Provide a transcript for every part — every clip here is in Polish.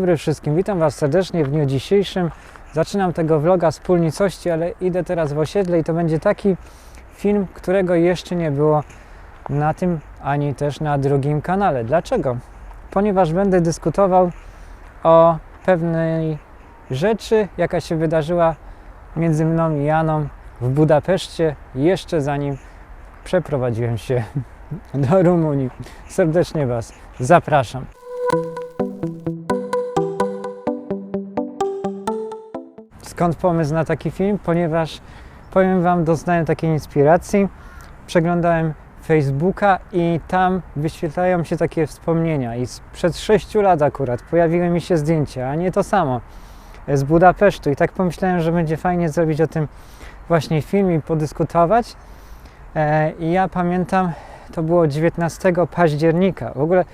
Dobry wszystkim, witam Was serdecznie w dniu dzisiejszym. Zaczynam tego vloga wspólnicości, ale idę teraz w osiedle i to będzie taki film, którego jeszcze nie było na tym ani też na drugim kanale. Dlaczego? Ponieważ będę dyskutował o pewnej rzeczy, jaka się wydarzyła między mną i Janą w Budapeszcie, jeszcze zanim przeprowadziłem się do Rumunii. Serdecznie Was zapraszam. Skąd pomysł na taki film? Ponieważ powiem Wam, doznałem takiej inspiracji. Przeglądałem Facebooka i tam wyświetlają się takie wspomnienia. I sprzed 6 lat akurat pojawiły mi się zdjęcia, a nie to samo z Budapesztu. I tak pomyślałem, że będzie fajnie zrobić o tym właśnie film i podyskutować. E, I ja pamiętam, to było 19 października. W ogóle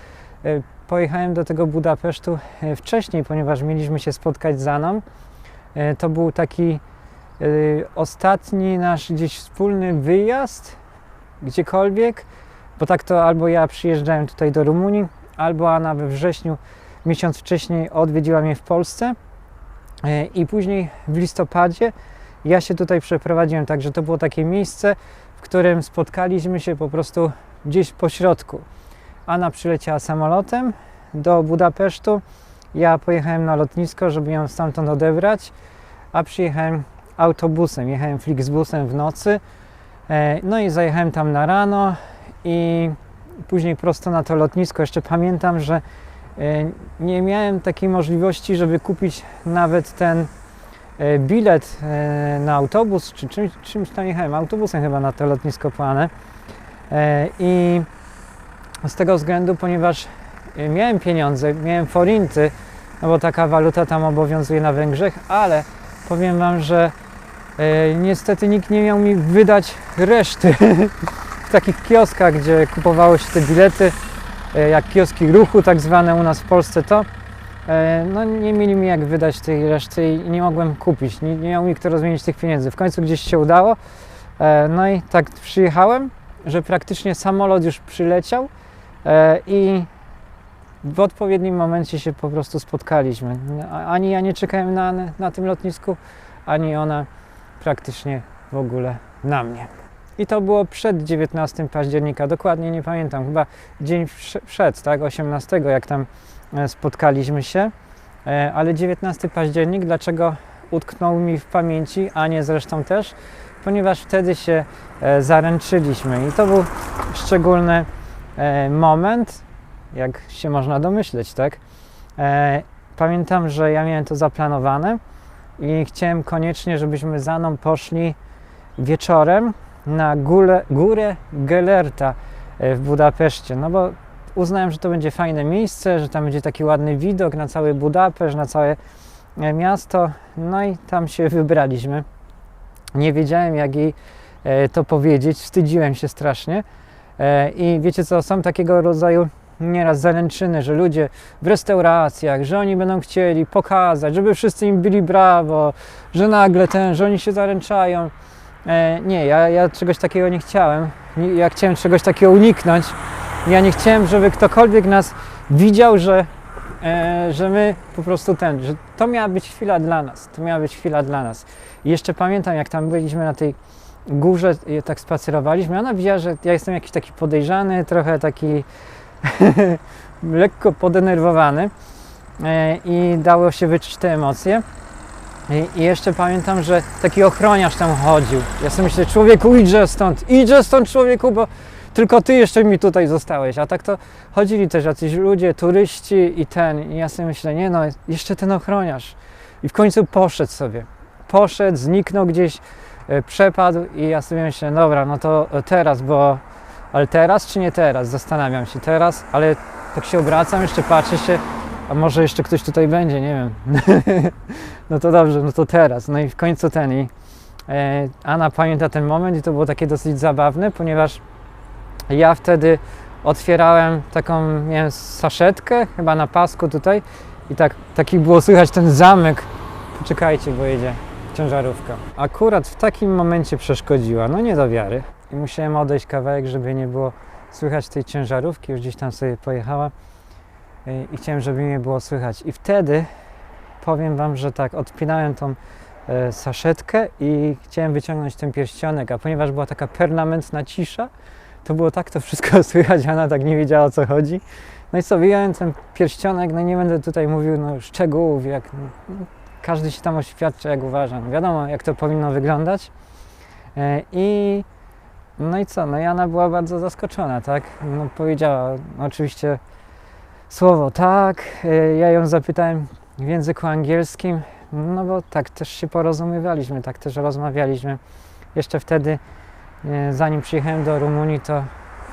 e, pojechałem do tego Budapesztu e, wcześniej, ponieważ mieliśmy się spotkać z Aną. E, To był taki e, ostatni nasz gdzieś wspólny wyjazd, gdziekolwiek, bo tak to albo ja przyjeżdżałem tutaj do Rumunii, albo Anna we wrześniu, miesiąc wcześniej odwiedziła mnie w Polsce E, i później w listopadzie ja się tutaj przeprowadziłem, także to było takie miejsce, w którym spotkaliśmy się po prostu gdzieś po środku. Anna przyleciała samolotem do Budapesztu, ja pojechałem na lotnisko, żeby ją stamtąd odebrać, a przyjechałem autobusem, jechałem Flixbusem w nocy, e, no i zajechałem tam na rano i później prosto na to lotnisko. Jeszcze pamiętam, że e, nie miałem takiej możliwości, żeby kupić nawet ten e, bilet na autobus, czy czymś, czymś tam jechałem, autobusem chyba na to lotnisko plane. I z tego względu, ponieważ miałem pieniądze, miałem forinty, no bo taka waluta tam obowiązuje na Węgrzech, ale powiem Wam, że e, niestety nikt nie miał mi wydać reszty. W takich kioskach, gdzie kupowało się te bilety, e, jak kioski ruchu tak zwane u nas w Polsce to, e, no nie mieli mi jak wydać tej reszty i nie mogłem kupić, nie, nie miał mi kto rozmienić tych pieniędzy. W końcu gdzieś się udało, e, no i tak przyjechałem, że praktycznie samolot już przyleciał e, i w odpowiednim momencie się po prostu spotkaliśmy. Ani ja nie czekałem na, na tym lotnisku, ani ona praktycznie w ogóle na mnie. I to było przed 19 października, dokładnie nie pamiętam, chyba dzień przed, tak, 18, jak tam e, spotkaliśmy się. E, Ale 19 październik, dlaczego utknął mi w pamięci, a nie zresztą też? Ponieważ wtedy się e, zaręczyliśmy i to był szczególny moment, jak się można domyśleć, tak? E, pamiętam, że ja miałem to zaplanowane i chciałem koniecznie, żebyśmy za mną poszli wieczorem na górę, górę Gelerta e, w Budapeszcie, no bo uznałem, że to będzie fajne miejsce, że tam będzie taki ładny widok na cały Budapeszt, na całe e, miasto, no i tam się wybraliśmy. Nie wiedziałem, jak jej e, to powiedzieć, wstydziłem się strasznie. I wiecie co, są takiego rodzaju nieraz zaręczyny, że ludzie w restauracjach, że oni będą chcieli pokazać, żeby wszyscy im byli brawo, że nagle ten, że oni się zaręczają. E, nie, ja, ja czegoś takiego nie chciałem. Ja chciałem czegoś takiego uniknąć. Ja nie chciałem, żeby ktokolwiek nas widział, że, e, że my po prostu ten, że to miała być chwila dla nas. To miała być chwila dla nas. I jeszcze pamiętam, jak tam byliśmy na tej górze, tak spacerowaliśmy, ona widziała, że ja jestem jakiś taki podejrzany, trochę taki lekko podenerwowany e, i dało się wyczuć te emocje. I, jeszcze pamiętam, że taki ochroniarz tam chodził. Ja sobie myślę, człowieku, idźże stąd, idźże stąd, człowieku, bo tylko ty jeszcze mi tutaj zostałeś. A tak to chodzili też jacyś ludzie, turyści i ten. I ja sobie myślę, nie no, jeszcze ten ochroniarz. I w końcu poszedł sobie. Poszedł, zniknął gdzieś, e, przepadł i ja sobie myślę, dobra, no to teraz, bo ale teraz czy nie teraz? Zastanawiam się teraz, ale tak się obracam, jeszcze patrzę się, a może jeszcze ktoś tutaj będzie, nie wiem. no to dobrze, no to teraz. No i w końcu ten i e, Anna pamięta ten moment i to było takie dosyć zabawne, ponieważ ja wtedy otwierałem taką, miałem saszetkę chyba na pasku tutaj i tak, taki było słychać ten zamek. Poczekajcie, bo jedzie ciężarówka. Akurat w takim momencie przeszkodziła, no nie do wiary. I musiałem odejść kawałek, żeby nie było słychać tej ciężarówki, już gdzieś tam sobie pojechała. i chciałem, żeby mnie było słychać. I wtedy powiem Wam, że tak, odpinałem tą e, saszetkę i chciałem wyciągnąć ten pierścionek, a ponieważ była taka permanentna cisza, to było tak to wszystko słychać, Anna tak nie wiedziała o co chodzi. No i co, wyjąłem ten pierścionek, no nie będę tutaj mówił no, szczegółów, jak no, każdy się tam oświadczy, jak uważa. No, wiadomo, jak to powinno wyglądać. E, I no i co, no Jana była bardzo zaskoczona, tak? No powiedziała oczywiście słowo tak, e, ja ją zapytałem w języku angielskim, no bo tak też się porozumiewaliśmy, tak też rozmawialiśmy. Jeszcze wtedy, e, zanim przyjechałem do Rumunii, to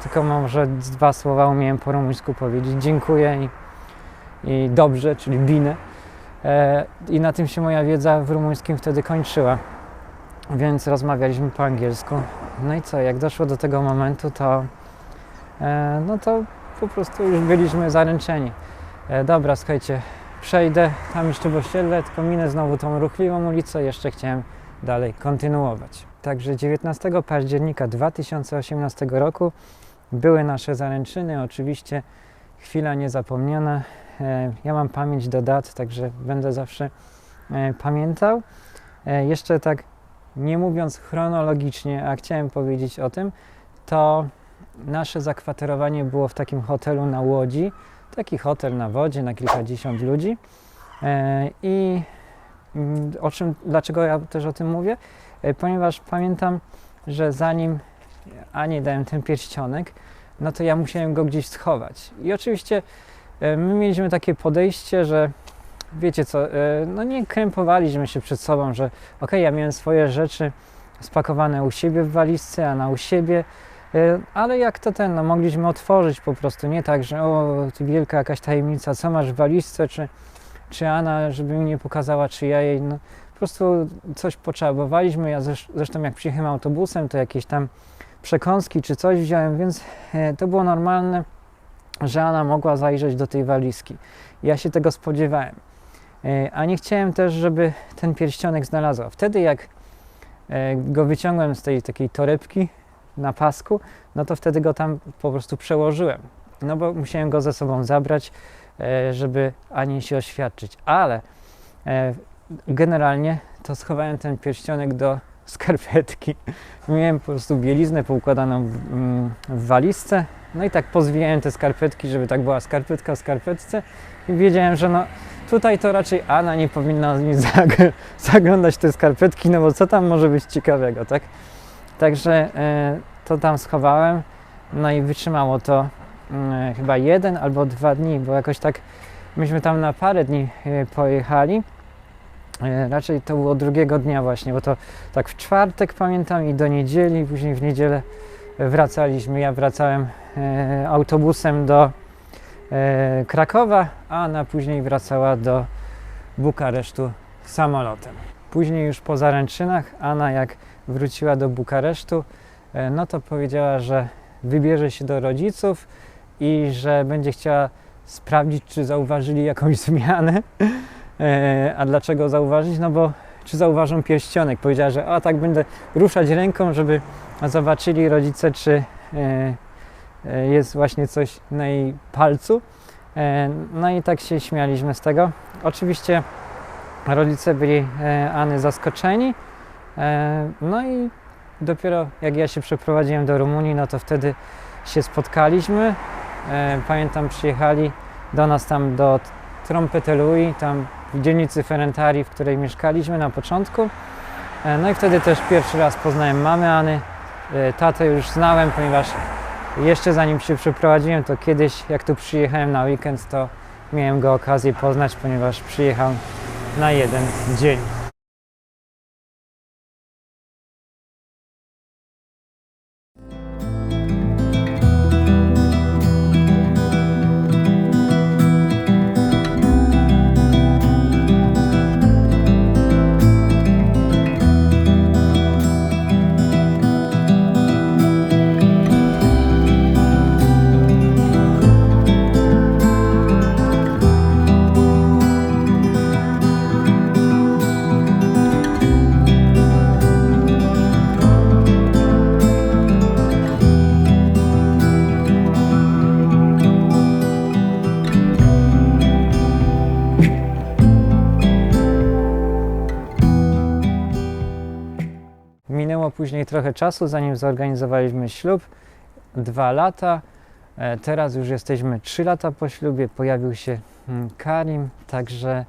tylko może dwa słowa umiałem po rumuńsku powiedzieć dziękuję i, i dobrze, czyli bine. E, I na tym się moja wiedza w rumuńskim wtedy kończyła. Więc rozmawialiśmy po angielsku. No i co, jak doszło do tego momentu, to e, no to po prostu już byliśmy zaręczeni. E, dobra, słuchajcie, przejdę tam jeszcze w osiedle, tylko minę znowu tą ruchliwą ulicę, jeszcze chciałem dalej kontynuować. Także 19 października 2018 roku były nasze zaręczyny, oczywiście chwila niezapomniana. E, Ja mam pamięć do dat, także będę zawsze e, pamiętał. E, Jeszcze tak nie mówiąc chronologicznie, a chciałem powiedzieć o tym, to nasze zakwaterowanie było w takim hotelu na Łodzi. Taki hotel na wodzie na kilkadziesiąt ludzi. E, I mm, o czym, dlaczego ja też o tym mówię? E, Ponieważ pamiętam, że zanim Ani dałem ten pierścionek, no to ja musiałem go gdzieś schować. I oczywiście e, my mieliśmy takie podejście, że wiecie co, e, no nie krępowaliśmy się przed sobą, że okej, ja miałem swoje rzeczy spakowane u siebie w walizce, a na u siebie, e, ale jak to ten, no mogliśmy otworzyć po prostu, nie tak, że o, ty wielka jakaś tajemnica, co masz w walizce, czy, czy Anna, żeby mi nie pokazała, czy ja jej, no po prostu coś potrzebowaliśmy, ja zresz- zresztą jak przyjechałem autobusem, to jakieś tam przekąski czy coś wziąłem, więc e, to było normalne, że Anna mogła zajrzeć do tej walizki. Ja się tego spodziewałem. E, A nie chciałem też, żeby ten pierścionek znalazła. Wtedy jak e, go wyciągłem z tej takiej torebki na pasku, no to wtedy go tam po prostu przełożyłem. No bo musiałem go ze sobą zabrać, e, żeby Ani się oświadczyć. Ale generalnie to schowałem ten pierścionek do skarpetki. Miałem po prostu bieliznę poukładaną mm, w walizce. No i tak pozwijałem te skarpetki, żeby tak była skarpetka w skarpetce. I wiedziałem, że no tutaj to raczej Anna nie powinna mi zag- zaglądać te skarpetki, no bo co tam może być ciekawego, tak? Także e, to tam schowałem. No i wytrzymało to mm, chyba jeden albo dwa dni, bo jakoś tak myśmy tam na parę dni e, pojechali. E, Raczej to było drugiego dnia właśnie, bo to tak w czwartek pamiętam i do niedzieli, później w niedzielę wracaliśmy. Ja wracałem autobusem do Krakowa, a Anna później wracała do Bukaresztu samolotem. Później już po zaręczynach Anna jak wróciła do Bukaresztu, e, no to powiedziała, że wybierze się do rodziców i że będzie chciała sprawdzić, czy zauważyli jakąś zmianę. E, A dlaczego zauważyć? No bo czy zauważą pierścionek? Powiedziała, że o tak będę ruszać ręką, żeby zobaczyli rodzice, czy e, e, jest właśnie coś na jej palcu. E, No i tak się śmialiśmy z tego. Oczywiście rodzice byli e, Any zaskoczeni. E, No i dopiero jak ja się przeprowadziłem do Rumunii, no to wtedy się spotkaliśmy. E, Pamiętam, przyjechali do nas tam do Trompetelui, tam w dzielnicy Ferentari, w której mieszkaliśmy na początku. E, No i wtedy też pierwszy raz poznałem mamę Any. E, Tatę już znałem, ponieważ jeszcze zanim się przeprowadziłem, to kiedyś jak tu przyjechałem na weekend, to miałem go okazję poznać, ponieważ przyjechał na jeden dzień. Później trochę czasu, zanim zorganizowaliśmy ślub. Dwa lata. E, Teraz już jesteśmy trzy lata po ślubie. Pojawił się mm, Karim, także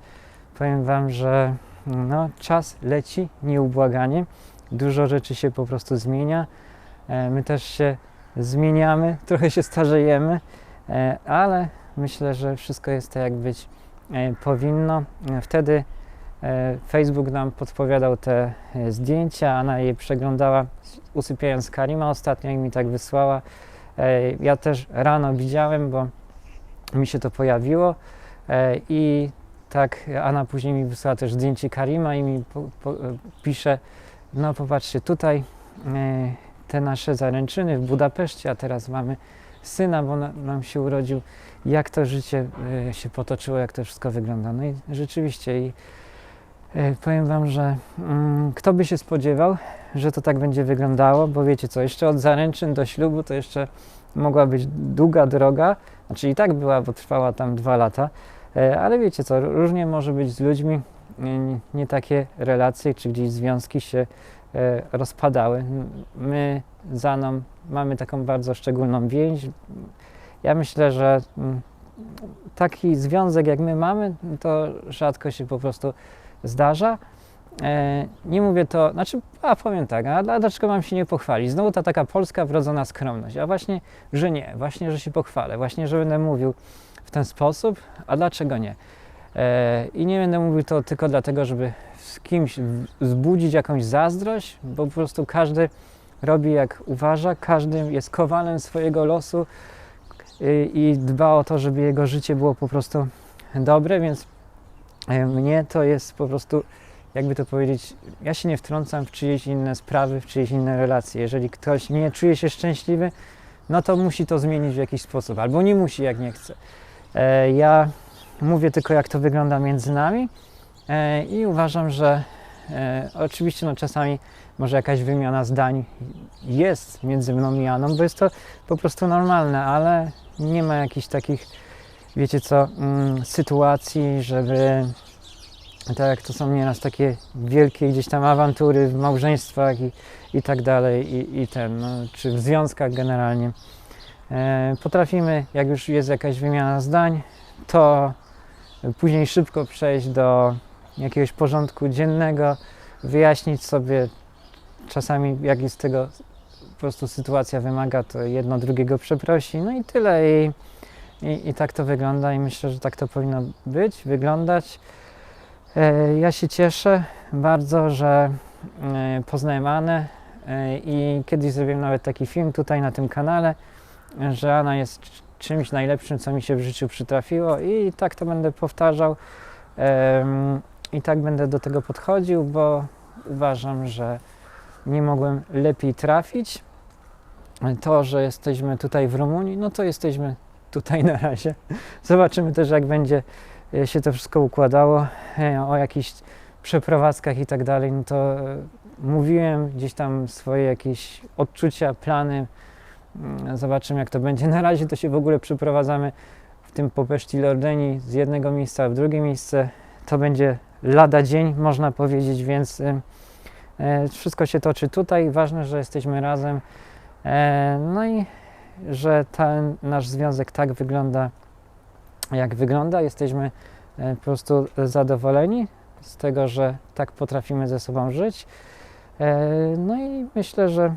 powiem Wam, że no, czas leci nieubłaganie. Dużo rzeczy się po prostu zmienia. E, My też się zmieniamy, trochę się starzejemy, e, ale myślę, że wszystko jest tak, jak być powinno. Wtedy Facebook nam podpowiadał te e, zdjęcia, ona je przeglądała usypiając Karima ostatnio i mi tak wysłała. E, Ja też rano widziałem, bo mi się to pojawiło e, i tak Anna później mi wysłała też zdjęcie Karima i mi po, po, e, pisze, no popatrzcie tutaj e, te nasze zaręczyny w Budapeszcie, a teraz mamy syna, bo na, nam się urodził, jak to życie e, się potoczyło, jak to wszystko wygląda. No i rzeczywiście i e, powiem Wam, że mm, kto by się spodziewał, że to tak będzie wyglądało, bo wiecie co, jeszcze od zaręczyn do ślubu to jeszcze mogła być długa droga, znaczy i tak była, bo trwała tam dwa lata, e, ale wiecie co, różnie może być z ludźmi, nie, takie relacje czy gdzieś związki się e, rozpadały. My z Aną mamy taką bardzo szczególną więź. Ja myślę, że mm, taki związek jak my mamy, to rzadko się po prostu zdarza. E, Nie mówię to, znaczy, a powiem tak, a dla- dlaczego mam się nie pochwalić? Znowu ta taka polska wrodzona skromność, a właśnie, że nie, właśnie, że się pochwalę, właśnie, że będę mówił w ten sposób, a dlaczego nie? E, I nie będę mówił to tylko dlatego, żeby z kimś wzbudzić jakąś zazdrość, bo po prostu każdy robi jak uważa, każdy jest kowalem swojego losu y, i dba o to, żeby jego życie było po prostu dobre, więc e, mnie to jest po prostu, jakby to powiedzieć, ja się nie wtrącam w czyjeś inne sprawy, w czyjeś inne relacje. Jeżeli ktoś nie czuje się szczęśliwy, no to musi to zmienić w jakiś sposób, albo nie musi, jak nie chce. E, Ja mówię tylko, jak to wygląda między nami e, i uważam, że e, oczywiście no, czasami może jakaś wymiana zdań jest między mną i Janą, bo jest to po prostu normalne, ale nie ma jakichś takich, wiecie co, mm, sytuacji, żeby tak to są nieraz takie wielkie gdzieś tam awantury w małżeństwach i, i tak dalej, i, i ten, no, czy w związkach generalnie. E, potrafimy, jak już jest jakaś wymiana zdań, to później szybko przejść do jakiegoś porządku dziennego, wyjaśnić sobie czasami, jak z tego po prostu sytuacja wymaga, to jedno drugiego przeprosi, no i tyle. I, i, I tak to wygląda i myślę, że tak to powinno być, wyglądać. E, Ja się cieszę bardzo, że e, poznałem Anę e, i kiedyś zrobiłem nawet taki film tutaj na tym kanale, że Anna jest czymś najlepszym, co mi się w życiu przytrafiło i tak to będę powtarzał i tak będę do tego podchodził, bo uważam, że nie mogłem lepiej trafić. To, że jesteśmy tutaj w Rumunii, no to jesteśmy tutaj na razie. Zobaczymy też, jak będzie e, się to wszystko układało, e, o jakichś przeprowadzkach i tak dalej, no to e, mówiłem gdzieś tam swoje jakieś odczucia, plany. Mm, Zobaczymy, jak to będzie. Na razie to się w ogóle przeprowadzamy w tym Popeszci Lordeni z jednego miejsca w drugie miejsce. To będzie lada dzień, można powiedzieć, więc e, wszystko się toczy tutaj. Ważne, że jesteśmy razem. No i że ten nasz związek tak wygląda, jak wygląda. Jesteśmy e, po prostu zadowoleni z tego, że tak potrafimy ze sobą żyć. E, No i myślę, że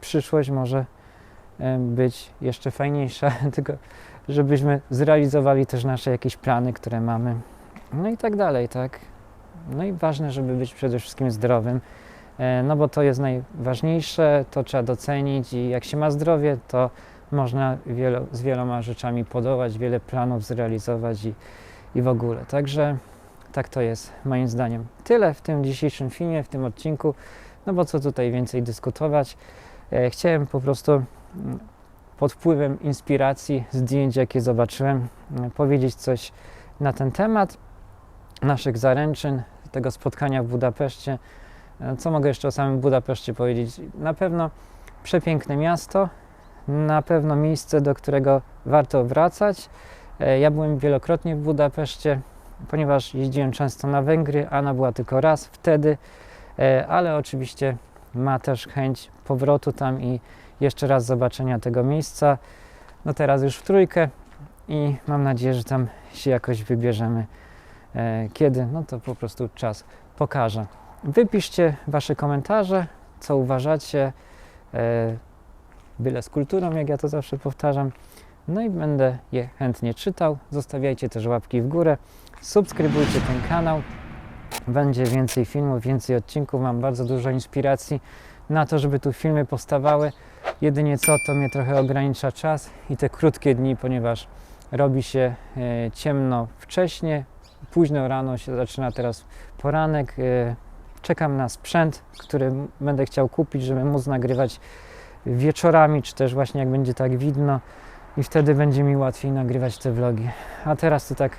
przyszłość może e, być jeszcze fajniejsza, tylko żebyśmy zrealizowali też nasze jakieś plany, które mamy. No i tak dalej, tak. No i ważne, żeby być przede wszystkim zdrowym, no bo to jest najważniejsze, to trzeba docenić i jak się ma zdrowie, to można wielo, z wieloma rzeczami podołać, wiele planów zrealizować i, i w ogóle. Także tak to jest moim zdaniem. Tyle w tym dzisiejszym filmie, w tym odcinku, no bo co tutaj więcej dyskutować. E, chciałem po prostu mm, pod wpływem inspiracji, zdjęć jakie zobaczyłem, mm, powiedzieć coś na ten temat naszych zaręczyn, tego spotkania w Budapeszcie. E, Co mogę jeszcze o samym Budapeszcie powiedzieć? Na pewno przepiękne miasto, na pewno miejsce, do którego warto wracać. E, Ja byłem wielokrotnie w Budapeszcie, ponieważ jeździłem często na Węgry. Anna była tylko raz wtedy, e, ale oczywiście ma też chęć powrotu tam i jeszcze raz zobaczenia tego miejsca. No teraz już w trójkę i mam nadzieję, że tam się jakoś wybierzemy. Kiedy? No to po prostu czas pokaże. Wypiszcie Wasze komentarze, co uważacie. E, Byle z kulturą, jak ja to zawsze powtarzam. No i będę je chętnie czytał. Zostawiajcie też łapki w górę. Subskrybujcie ten kanał. Będzie więcej filmów, więcej odcinków. Mam bardzo dużo inspiracji na to, żeby tu filmy powstawały. Jedynie co, to mnie trochę ogranicza czas i te krótkie dni, ponieważ robi się e, ciemno wcześnie, późno rano się zaczyna teraz poranek. Czekam na sprzęt, który będę chciał kupić, żeby móc nagrywać wieczorami, czy też właśnie jak będzie tak widno i wtedy będzie mi łatwiej nagrywać te vlogi. A teraz to tak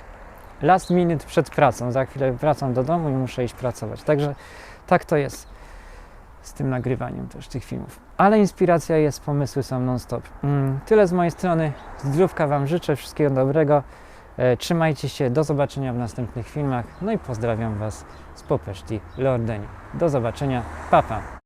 last minute przed pracą. Za chwilę wracam do domu i muszę iść pracować. Także tak to jest z tym nagrywaniem też tych filmów. Ale inspiracja jest, pomysły są non-stop. Mm, tyle z mojej strony. Zdrówka Wam życzę, wszystkiego dobrego. E, trzymajcie się, do zobaczenia w następnych filmach. No i pozdrawiam Was z Popeszti Lordeni. Do zobaczenia, papa. Pa.